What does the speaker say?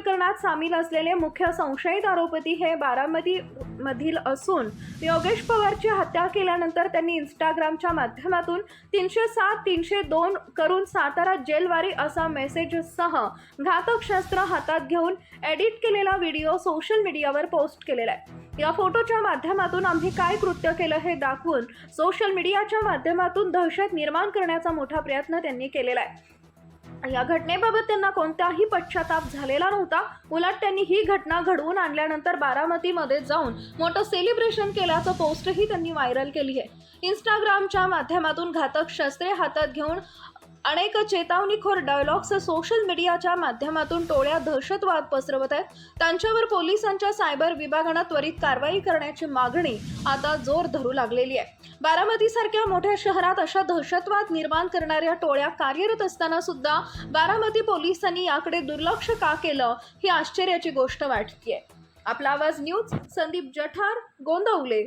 प्रकरणात सामील असलेले मुख्य संशयित आरोपी हे बारामती मधील असून योगेश पवारची हत्या केल्यानंतर त्यांनी इंस्टाग्रामच्या माध्यमातून तीनशे सात तीनशे दोन करून सातारा जेलवारी असा मेसेजसह घातक शस्त्र हातात घेऊन एडिट केलेला व्हिडिओ सोशल मीडियावर पोस्ट केलेला आहे. या फोटोच्या माध्यमातून आम्ही काय कृत्य केलं हे दाखवून सोशल मीडियाच्या माध्यमातून दहशत निर्माण करण्याचा मोठा प्रयत्न त्यांनी केलेला आहे. या घटनेबाबत त्यांना कोणताही पश्चाताप झालेला नव्हता. उलट त्यांनी ही घटना घडवून आणल्यानंतर बारामतीमध्ये जाऊन मोठं सेलिब्रेशन केल्याचं पोस्टही त्यांनी व्हायरल केली आहे. इंस्टाग्रामच्या माध्यमातून घातक शस्त्रे हातात घेऊन अनेक चेतावणीखोर डायलॉग्स सोशल मीडियाच्या माध्यमातून टोळ्या दहशतवाद पसरवत आहेत. त्यांच्यावर पोलिसांच्या सायबर विभागानं त्वरित कारवाई करण्याची मागणी आता जोर धरू लागलेली आहे. बारामतीसारख्या मोठ्या शहरात अशा दहशतवाद निर्माण करणाऱ्या टोळ्या कार्यरत असताना सुद्धा बारामती पोलिसांनी याकडे दुर्लक्ष का केलं ही आश्चर्याची गोष्ट वाटतीये. आपला आवाज न्यूज संदीप जठार गोंदवले.